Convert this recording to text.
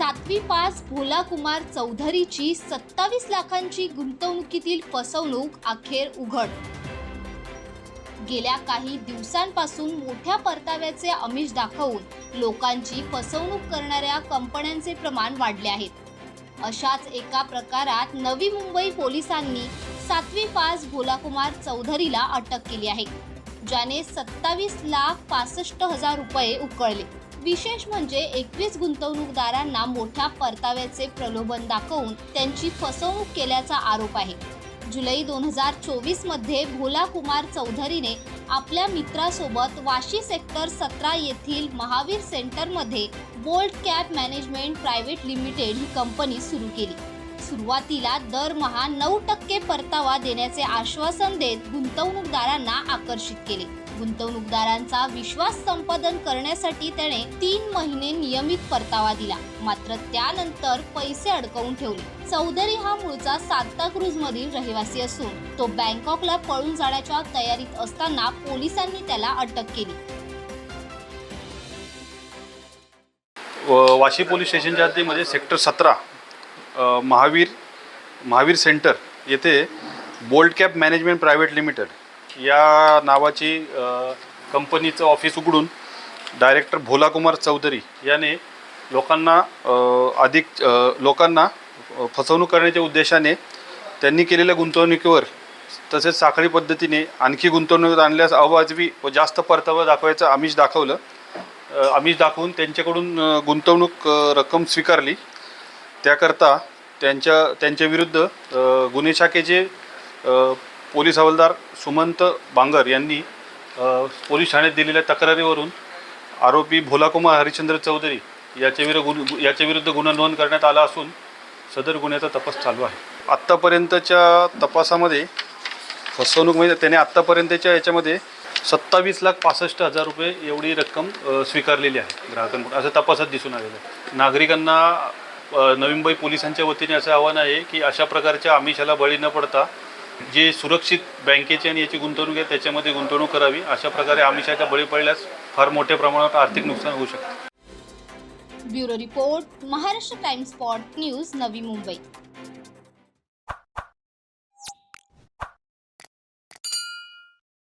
सातवी पास भोला कुमार चौधरीची सत्तावीस लाखांची गुंतवणुकीतील फसवणूक अखेर उघड. गेल्या काही दिवसांपासून मोठ्या परताव्याचे आमिष दाखवून लोकांची फसवणूक करणाऱ्या कंपन्यांचे प्रमाण वाढले आहेत अशाच एका प्रकारात नवी मुंबई पोलिसांनी सातवी पास भोलाकुमार चौधरीला अटक केली आहे ज्याने सत्तावीस लाख पासष्ट हजार रुपये उकळले. विशेष म्हणजे एकवीस गुंतवणूकदारांना मोठ्या परताव्याचे प्रलोभन दाखवून त्यांची फसवणूक केल्याचा आरोप आहे. जुलै दोन हजार चोवीसमध्ये भोला कुमार चौधरीने आपल्या मित्रासोबत वाशी सेक्टर सतरा येथील महावीर सेंटरमध्ये bold cap management private limited ही कंपनी सुरू केली. सुरुवातीला दरमहा नऊ टक्के परतावा देण्याचे आश्वासन देत गुंतवणूकदारांना आकर्षित केले. गुंतवणूकदारांचा विश्वास संपादन करण्यासाठी त्याने तीन महिने नियमित परतावा दिला. मात्र त्यानंतर पैसे अडकवून ठेवले. चौधरी हा मूळचा सांताक्रूज मधील रहिवासी असून तो बँकॉकला पळून जाण्याच्या तयारीत असताना पोलिसांनी त्याला अटक केली. वाशी पोलीस स्टेशनच्या हद्दीमध्ये सेक्टर सतरा महावीर महावीर सेंटर येथे bold cap management private limited या नावाची कंपनीचं ऑफिस उघडून डायरेक्टर भोलाकुमार चौधरी याने लोकांना अधिक लोकांना फसवणूक करण्याच्या उद्देशाने त्यांनी केलेल्या गुंतवणुकीवर तसेच साखळी पद्धतीने आणखी गुंतवणूक आणल्यास अवाजवी व जास्त परतावा दाखवायचं आमिष दाखवलं. आमिष दाखवून त्यांच्याकडून गुंतवणूक रक्कम स्वीकारली. त्याकरता त्यांच्या त्यांच्याविरुद्ध गुन्हे शाखेचे पोलीस हवालदार सुमंत बांगर यांनी पोलीस ठाण्यात दिलेल्या तक्रारीवरून आरोपी भोलाकुमार हरिश्चंद्र चौधरी याच्याविरुद्ध गुन याच्याविरुद्ध गुन्हा नोंद करण्यात आला असून सदर गुन्ह्याचा तपास चालू आहे. आत्तापर्यंतच्या तपासामध्ये फसवणूक म्हणजे त्याने आत्तापर्यंतच्या याच्यामध्ये सत्तावीस लाख पासष्ट हजार रुपये एवढी रक्कम स्वीकारलेली आहे ग्राहकांकडून. असं तपासात दिसून आलेलं आहे. नागरिकांना नवी मुंबई पोलिसांच्या वतीने असं आव्हान आहे की अशा प्रकारच्या आमिषाला बळी न पडता जे सुरक्षित बँकेची आणि याची गुंतवणूक आहे त्याच्यामध्ये गुंतवणूक करावी. अशा प्रकारे आमिषाच्या बळी पडल्यास फार मोठ्या प्रमाणात आर्थिक नुकसान होऊ शकते. Bureau report Maharashtra times spot news Navi Mumbai.